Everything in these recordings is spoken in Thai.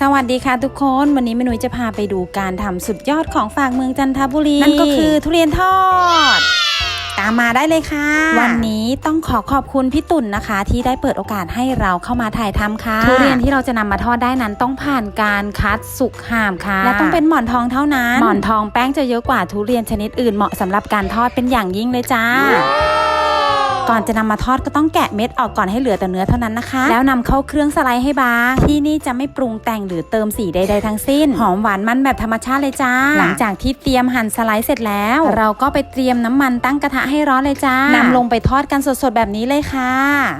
สวัสดีค่ะทุกคน วันนี้เมนุ้ยจะพาไปดูการทำสุดยอดของฝากเมืองจันทบุรี นั่นก็คือทุเรียนทอด ตามมาได้เลยค่ะ วันนี้ต้องขอขอบคุณพี่ตุ่นนะคะ ที่ได้เปิดโอกาสให้เราเข้ามาถ่ายทำค่ะ ทุเรียนที่เราจะนำมาทอดได้นั้นต้องผ่านการคัดสุกห่ามค่ะ และต้องเป็นหมอนทองเท่านั้น หมอนทองแป้งจะเยอะกว่าทุเรียนชนิดอื่นเหมาะสำหรับการทอดเป็นอย่างยิ่งเลยจ้า ก่อนจะนำมาทอดก็ต้องแกะเม็ดออกก่อนให้เหลือแต่เนื้อเท่านั้นนะคะ แล้วนำเข้าเครื่องสไลด์ให้บาง ที่นี่จะไม่ปรุงแต่งหรือเติมสีใดๆทั้งสิ้น หอมหวานมันแบบธรรมชาติเลยจ้า หลังจากที่เตรียมหั่นสไลด์เสร็จแล้ว เราก็ไปเตรียมน้ำมันตั้งกระทะให้ร้อนเลยจ้านำลงไปทอดกันสดๆแบบนี้เลยค่ะ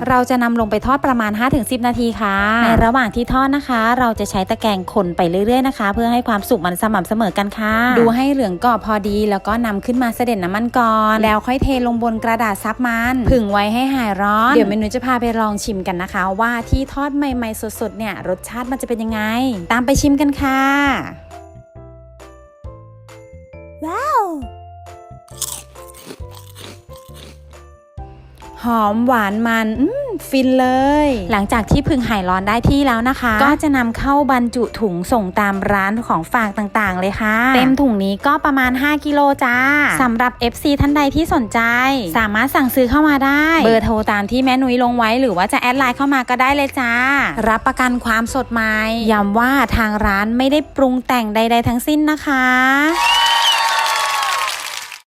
เราจะนำลงไปทอดประมาณ 5-10 นาทีค่ะ ในระหว่างที่ทอดนะคะ เราจะใช้ตะแกรงคนไปเรื่อยๆนะคะ เพื่อให้ความสุกมันสม่ำเสมอกันค่ะ ดูให้เหลืองกรอบพอดี แล้วก็นำขึ้นมาเสด็จน้ำมันก่อน แล้วค่อยเทลงบนกระดาษซับมันผึ่งไว้ให้หายร้อน เดี๋ยวเมนูจะพาไปลองชิมกันนะคะ ว่าที่ทอดใหม่ๆสดๆเนี่ยรสชาติมันจะเป็นยังไง ตามไปชิมกันค่ะ ว้าว หอมหวานมันอืม ฟินเลย หลังจากที่พึ่งหายร้อนได้ที่แล้วนะคะ ก็จะนำเข้าบรรจุถุงส่งตามร้านของฝากต่างๆ เลยค่ะ เต็มถุงนี้ก็ประมาณ 5 กิโลจ้าสำหรับ FC ท่านใดที่สนใจ สามารถสั่งซื้อเข้ามาได้ เบอร์โทรตามที่แม่นุ้ยลงไว้ หรือว่าจะแอดไลน์เข้ามาก็ได้เลยจ้า รับประกันความสดใหม่ย้ำว่าทางร้านไม่ได้ปรุงแต่งใด ๆ ทั้งสิ้นนะคะ